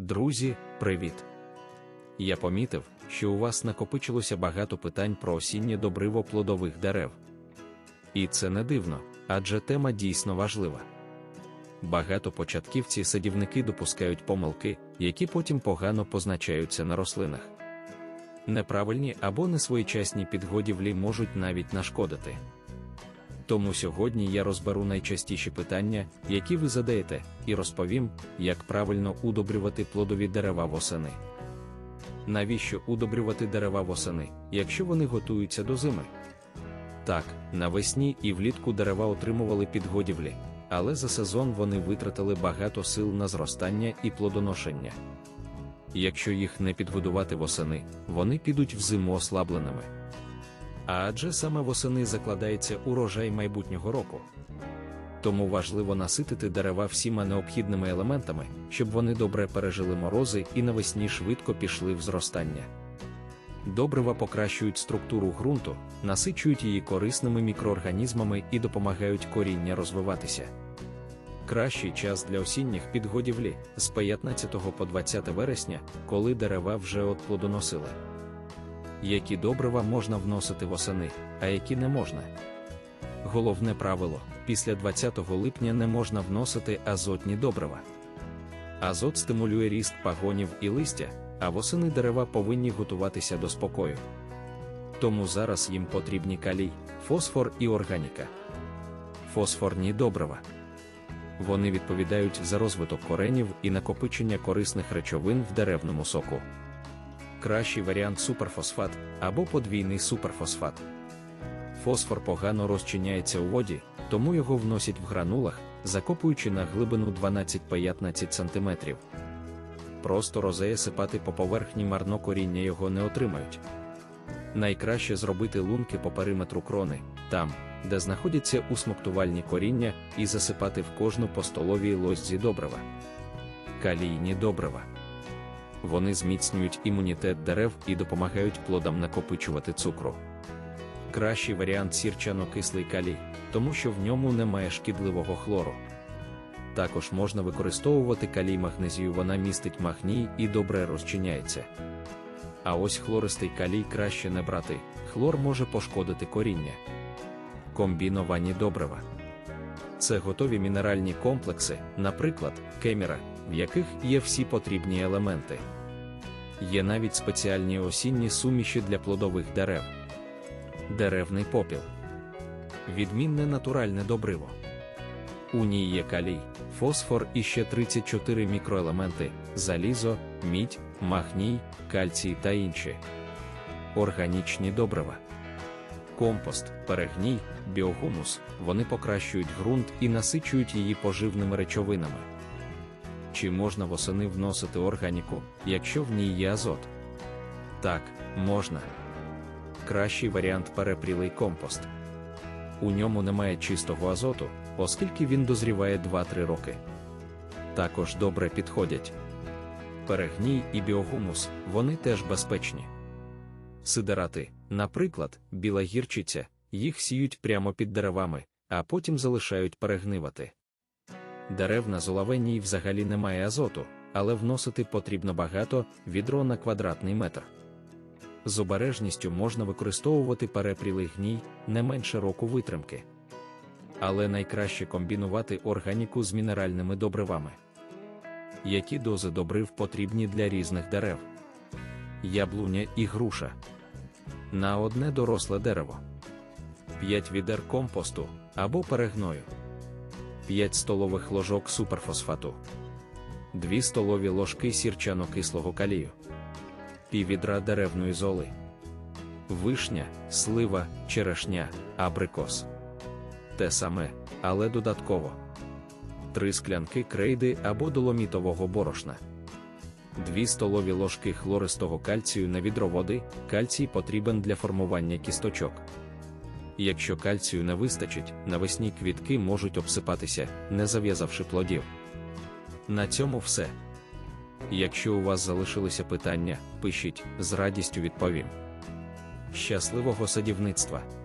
Друзі, привіт! Я помітив, що у вас накопичилося багато питань про осіннє добриво плодових дерев. І це не дивно, адже тема дійсно важлива. Багато початківці садівники допускають помилки, які потім погано позначаються на рослинах. Неправильні або несвоєчасні підгодівлі можуть навіть нашкодити. Тому сьогодні я розберу найчастіші питання, які ви задаєте, і розповім, як правильно удобрювати плодові дерева восени. Навіщо удобрювати дерева восени, якщо вони готуються до зими? Так, навесні і влітку дерева отримували підгодівлі, але за сезон вони витратили багато сил на зростання і плодоношення. Якщо їх не підгодувати восени, вони підуть в зиму ослабленими. Адже саме восени закладається урожай майбутнього року. Тому важливо наситити дерева всіма необхідними елементами, щоб вони добре пережили морози і навесні швидко пішли в зростання. Добрива покращують структуру ґрунту, насичують її корисними мікроорганізмами і допомагають коріння розвиватися. Кращий час для осінніх підгодівлі з 15 по 20 вересня, коли дерева вже отплодоносили. Які добрива можна вносити восени, а які не можна. Головне правило: після 20 липня не можна вносити азотні добрива. Азот стимулює ріст пагонів і листя, а восени дерева повинні готуватися до спокою. Тому зараз їм потрібні калій, фосфор і органіка. Фосфорні добрива. Вони відповідають за розвиток коренів і накопичення корисних речовин в деревному соку. Кращий варіант суперфосфат або подвійний суперфосфат. Фосфор погано розчиняється у воді, тому його вносять в гранулах, закопуючи на глибину 12-15 см. Просто розея сипати по поверхні марно коріння його не отримають. Найкраще зробити лунки по периметру крони, там, де знаходяться усмоктувальні коріння, і засипати в кожну по столовій ложці добрива. Калійні добрива. Вони зміцнюють імунітет дерев і допомагають плодам накопичувати цукру. Кращий варіант сірчано-кислий калій, тому що в ньому немає шкідливого хлору. Також можна використовувати калій магнезію, вона містить магній і добре розчиняється. А ось хлористий калій краще не брати, хлор може пошкодити коріння. Комбіновані добрива. Це готові мінеральні комплекси, наприклад, кеміра, в яких є всі потрібні елементи. Є навіть спеціальні осінні суміші для плодових дерев. Деревний попіл. Відмінне натуральне добриво. У ній є калій, фосфор і ще 34 мікроелементи, залізо, мідь, магній, кальцій та інші. Органічні добрива. Компост, перегній, біогумус вони покращують ґрунт і насичують її поживними речовинами. Чи можна восени вносити органіку, якщо в ній є азот? Так, можна. Кращий варіант перепрілий компост. У ньому немає чистого азоту, оскільки він дозріває 2-3 роки. Також добре підходять. Перегній і біогумус вони теж безпечні. Сидерати, наприклад, біла гірчиця, їх сіють прямо під деревами, а потім залишають перегнивати. Дерев на золовенній взагалі немає азоту, але вносити потрібно багато відро на квадратний метр. З обережністю можна використовувати перепрілий гній не менше року витримки. Але найкраще комбінувати органіку з мінеральними добривами. Які дози добрив потрібні для різних дерев? Яблуня і груша. На одне доросле дерево. 5 відер компосту або перегною. 5 столових ложок суперфосфату, 2 столові ложки сірчано-кислого калію, піввідра деревної золи, вишня, слива, черешня, абрикос. Те саме, але додатково 3 склянки крейди або доломітового борошна. 2 столові ложки хлористого кальцію на відро води, кальцій потрібен для формування кісточок. Якщо кальцію не вистачить, навесні квітки можуть обсипатися, не зав'язавши плодів. На цьому все. Якщо у вас залишилися питання, пишіть, з радістю відповім. Щасливого садівництва!